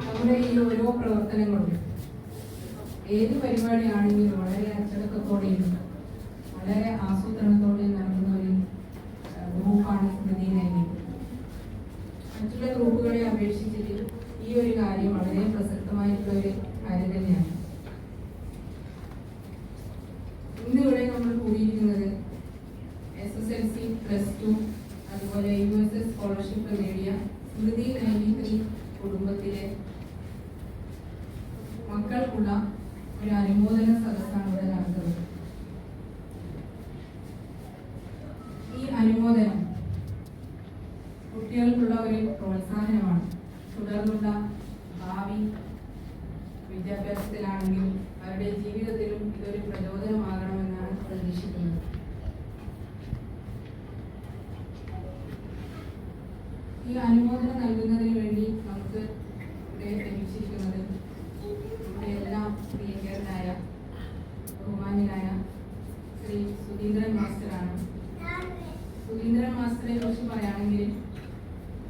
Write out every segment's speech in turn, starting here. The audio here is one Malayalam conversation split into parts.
നമ്മുടെ ഈ ഓരോ പ്രവർത്തനങ്ങളും ഏത് പരിപാടിയാണെങ്കിലും വളരെ അച്ചടക്കത്തോടെയും വളരെ ആസൂത്രണത്തോടെയും നടക്കുന്ന ഒരു ഗ്രൂപ്പാണ് മറ്റുള്ള ഗ്രൂപ്പുകളെ അപേക്ഷിച്ചിട്ട് ഈ ഒരു കാര്യം വളരെ പ്രസക്തമായിട്ടുള്ള ഒരു കാര്യം തന്നെയാണ്. സ്കോളർഷിപ്പ് നേടിയ സ്മൃതി നൈനിത്രി കുടുംബത്തിലെ മക്കൾക്കുള്ള ഒരു അനുമോദന സദസ്സാണ് ഇവിടെ നടത്തുന്നത് ഈ അനുമോദനം കുട്ടികൾക്കുള്ള ഒരു പ്രോത്സാഹനമാണ്. തുടർന്നുള്ള ഭാവി വിദ്യാഭ്യാസത്തിലാണെങ്കിലും അവരുടെ ജീവിതത്തിലും ഇതൊരു പ്രചോദനമാകണമെന്നാണ് പ്രതീക്ഷിക്കുന്നത്. ഈ അനുമോദനം നൽകുന്നതിന് വേണ്ടി നമുക്ക് ഇവിടെ ലഭിച്ചിരിക്കുന്നത് നമ്മുടെ എല്ലാം പ്രിയങ്കരനായ ബഹുമാന്യനായ ശ്രീ സുധീന്ദ്രൻ മാസ്റ്ററാണ്. സുധീന്ദ്രൻ മാസ്റ്ററെ കുറിച്ച് പറയുകയാണെങ്കിൽ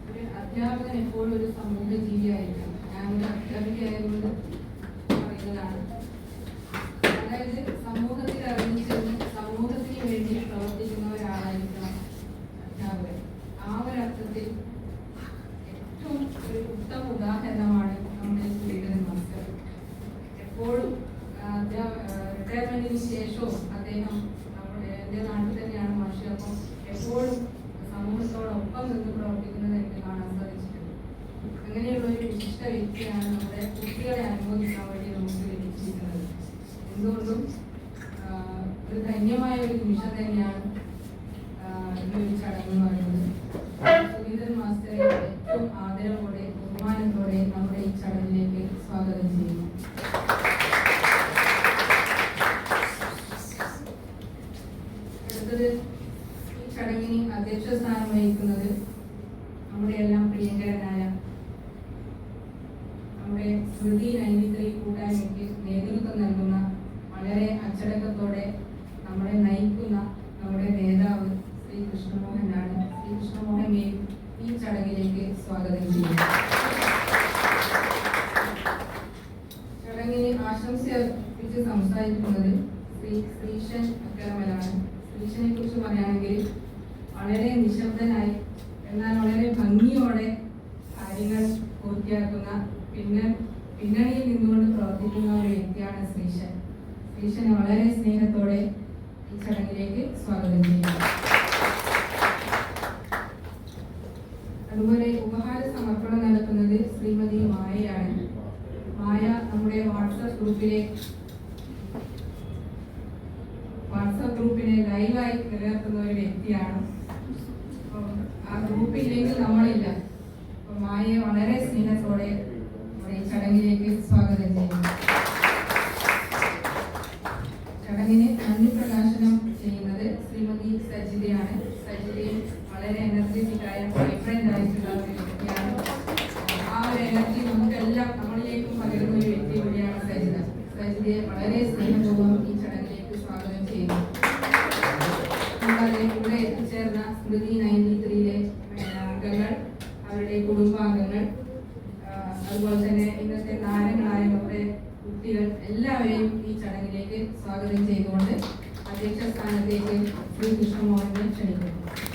ഒരു അധ്യാപകൻ എപ്പോഴും ഒരു സമൂഹ ജീവിയായിരിക്കണം. ഞാൻ ഒരു അധ്യാപികയായതുകൊണ്ട് പറയുന്നതാണ്. അതായത് സമൂഹത്തിൽ ഇറങ്ങിച്ചെന്ന് സമൂഹത്തിന് വേണ്ടി പ്രവർത്തിക്കുന്ന ഒരാളായിരിക്കണം അധ്യാപകൻ ആ ഒരു അർത്ഥത്തിൽ ഏറ്റവും ഒരു ഉത്തമ ഉദാഹരണമാണ് നമ്മുടെ സുധീന്ദ്രൻ മാസ്റ്റർ എപ്പോഴും റിട്ടയർമെന്റിന് ശേഷവും അദ്ദേഹം എന്റെ നാട്ടിൽ തന്നെയാണ് മാഷി. അപ്പം എപ്പോഴും സമൂഹത്തോടൊപ്പം നിന്ന് പ്രവർത്തിക്കുന്നത് എനിക്ക് കാണാൻ സാധിച്ചിട്ടുണ്ട്. അങ്ങനെയുള്ള ഒരു വിശിഷ്ട വ്യക്തിയാണ് നമ്മുടെ കുട്ടികളെ അനുമോദിക്കാൻ വേണ്ടി നമുക്ക് ലഭിച്ചിരിക്കുന്നത്. എന്തുകൊണ്ടും ഒരു ധന്യമായ ഒരു നിമിഷം തന്നെയാണ് ഈ ഒരു ചടങ്ങ് പറയുന്നത്. മാസ്റ്ററെ ഏറ്റവും ആദരവോടെ ബഹുമാനത്തോടെ നമ്മുടെ ഈ ചടങ്ങിലേക്ക് സ്വാഗതം ചെയ്യുന്നു. ഈ ചടങ്ങിന് അധ്യക്ഷ സ്ഥാനം വഹിക്കുന്നത് നമ്മുടെ എല്ലാം പ്രിയങ്കരനായ നമ്മുടെ സ്മൃതി നൈനിത്രി കൂട്ടായ്മയ്ക്ക് നേതൃത്വം നൽകുന്ന വളരെ അച്ചടക്കത്തോടെ നമ്മളെ നയിക്കുന്ന നമ്മുടെ നേതാവ് ശ്രീ കൃഷ്ണമോഹനാണ്. ശ്രീ കൃഷ്ണമോഹനെയും ഈ ചടങ്ങിലേക്ക് സ്വാഗതം ചെയ്യുന്നു. ചടങ്ങിന് ആശംസ സംസാരിക്കുന്നത് ശ്രീ ശ്രീശൻ പറയുകയാണെങ്കിൽ വളരെ നിശബ്ദനായി എന്നാൽ വളരെ ഭംഗിയോടെ കാര്യങ്ങൾ പൂർത്തിയാക്കുന്ന പിന്നെ പിന്നണിയിൽ നിന്നുകൊണ്ട് പ്രവർത്തിക്കുന്ന ഒരു വ്യക്തിയാണ് ശ്രീശൻ. ശ്രീശനെ വളരെ സ്നേഹത്തോടെ ഈ ചടങ്ങിലേക്ക് സ്വാഗതം ചെയ്യുന്നു. അതുപോലെ ഉപഹാര സമർപ്പണം നടക്കുന്നത് ശ്രീമതി മായയാണ്. മായ നമ്മുടെ വാട്സപ്പ് ഗ്രൂപ്പിലെ വാട്സപ്പ് ഗ്രൂപ്പിനെ ലൈവായി നിലനിർത്തുന്ന ഒരു വ്യക്തിയാണ് ആ ഗ്രൂപ്പില്ലെങ്കിൽ നമ്മളില്ല. അപ്പൊ മായയെ വളരെ സ്നേഹത്തോടെ നമ്മുടെ ഈ ചടങ്ങിലേക്ക് സ്വാഗതം ചെയ്യുന്നു. ചടങ്ങിന് പ്രകാശനം ചെയ്യുന്നത് ശ്രീമതി സജിതയാണ്. സജിതയും വളരെ എനർജറ്റിക് ആയ വൈബ്രന്റ് ആയിട്ടുള്ള ഒരു വ്യക്തിയാണ്. ആ ഒരു എനർജി നമുക്കെല്ലാം നമ്മളിലേക്കും പകരുന്ന ഒരു വ്യക്തി കൂടിയാണ് സജിത. സജിതയെ വളരെ സ്നേഹപൂർവം ഈ ചടങ്ങിലേക്ക് സ്വാഗതം ചെയ്യുന്നു. എല്ലാവരെയും ഈ ചടങ്ങിലേക്ക് സ്വാഗതം ചെയ്തുകൊണ്ട് അധ്യക്ഷ സ്ഥാനത്തേക്ക് ശ്രീ കൃഷ്ണമോഹനെ ക്ഷണിക്കുന്നു.